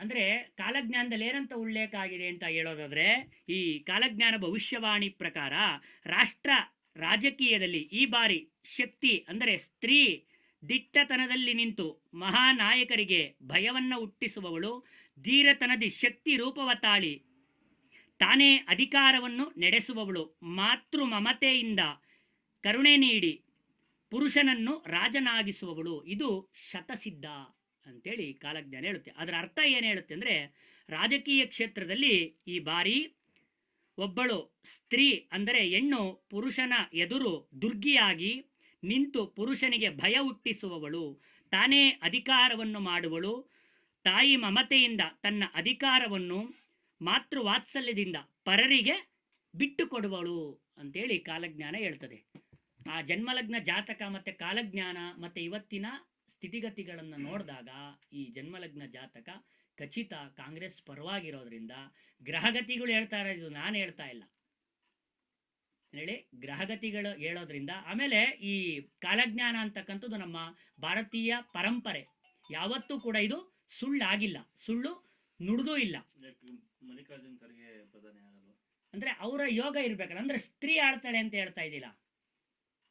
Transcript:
ಅಂದ್ರೆ ಕಾಲಜ್ಞಾನದಲ್ಲಿ ಏನಂತ ಉಲ್ಲೇಖ ಆಗಿದೆ ಅಂತ ಹೇಳೋದಾದ್ರೆ, ಈ ಕಾಲಜ್ಞಾನ ಭವಿಷ್ಯವಾಣಿ ಪ್ರಕಾರ ರಾಷ್ಟ್ರ ರಾಜಕೀಯದಲ್ಲಿ ಈ ಬಾರಿ ಶಕ್ತಿ ಅಂದರೆ ಸ್ತ್ರೀ ದಿಟ್ಟತನದಲ್ಲಿ ನಿಂತು ಮಹಾನಾಯಕರಿಗೆ ಭಯವನ್ನು ಹುಟ್ಟಿಸುವವಳು, ಧೀರತನದಿ ಶಕ್ತಿ ರೂಪವ ತಾಳಿ ತಾನೇ ಅಧಿಕಾರವನ್ನು ನಡೆಸುವವಳು, ಮಾತೃ ಮಮತೆಯಿಂದ ಕರುಣೆ ನೀಡಿ ಪುರುಷನನ್ನು ರಾಜನಾಗಿಸುವವಳು. ಇದು ಶತಸಿದ್ಧ. ಅಂತೇಳಿ ಕಾಲಜ್ಞಾನ ಹೇಳುತ್ತೆ. ಅದರ ಅರ್ಥ ಏನು ಹೇಳುತ್ತೆ ಅಂದರೆ ರಾಜಕೀಯ ಕ್ಷೇತ್ರದಲ್ಲಿ ಈ ಬಾರಿ ಒಬ್ಬಳು ಸ್ತ್ರೀ ಅಂದರೆ ಹೆಣ್ಣು ಪುರುಷನ ಎದುರು ದುರ್ಗಿಯಾಗಿ ನಿಂತು ಪುರುಷನಿಗೆ ಭಯ ಹುಟ್ಟಿಸುವವಳು. ತಾನೇ ಅಧಿಕಾರವನ್ನು ಮಾಡುವಳು. ತಾಯಿ ಮಮತೆಯಿಂದ ತನ್ನ ಅಧಿಕಾರವನ್ನು ಮಾತೃವಾತ್ಸಲ್ಯದಿಂದ ಪರರಿಗೆ ಬಿಟ್ಟು ಕೊಡುವಳು ಅಂತೇಳಿ ಕಾಲಜ್ಞಾನ ಹೇಳ್ತದೆ. ಆ ಜನ್ಮಲಗ್ನ ಜಾತಕ ಮತ್ತು ಕಾಲಜ್ಞಾನ ಮತ್ತು ಇವತ್ತಿನ ಸ್ಥಿತಿಗತಿಗಳನ್ನು ನೋಡಿದಾಗ ಈ ಜನ್ಮಲಗ್ನ ಜಾತಕ ಖಚಿತ ಕಾಂಗ್ರೆಸ್ ಪರವಾಗಿರೋದ್ರಿಂದ ಗ್ರಹಗತಿಗಳು ಹೇಳ್ತಾ ಇರೋದು ನಾನು ಹೇಳ್ತಾ ಇಲ್ಲ. ಹೇಳಿ ಗ್ರಹಗತಿಗಳು ಹೇಳೋದ್ರಿಂದ ಆಮೇಲೆ ಈ ಕಾಲಜ್ಞಾನ ಅಂತಕ್ಕಂಥದ್ದು ನಮ್ಮ ಭಾರತೀಯ ಪರಂಪರೆ. ಯಾವತ್ತೂ ಕೂಡ ಇದು ಸುಳ್ಳಾಗಿಲ್ಲ. ಸುಳ್ಳು ನುಡಿದೂ ಇಲ್ಲ. ಯಾಕೆ ಮಲ್ಲಿಕಾರ್ಜುನ್ ಖರ್ಗೆ ಪ್ರಧಾನಿ ಆಗಲ್ವಾ? ಅಂದ್ರೆ ಅವರ ಯೋಗ ಇರ್ಬೇಕಲ್ಲ. ಅಂದ್ರೆ ಸ್ತ್ರೀ ಆಡ್ತಾಳೆ ಅಂತ ಹೇಳ್ತಾ ಇದ್ದಿಲ್ಲ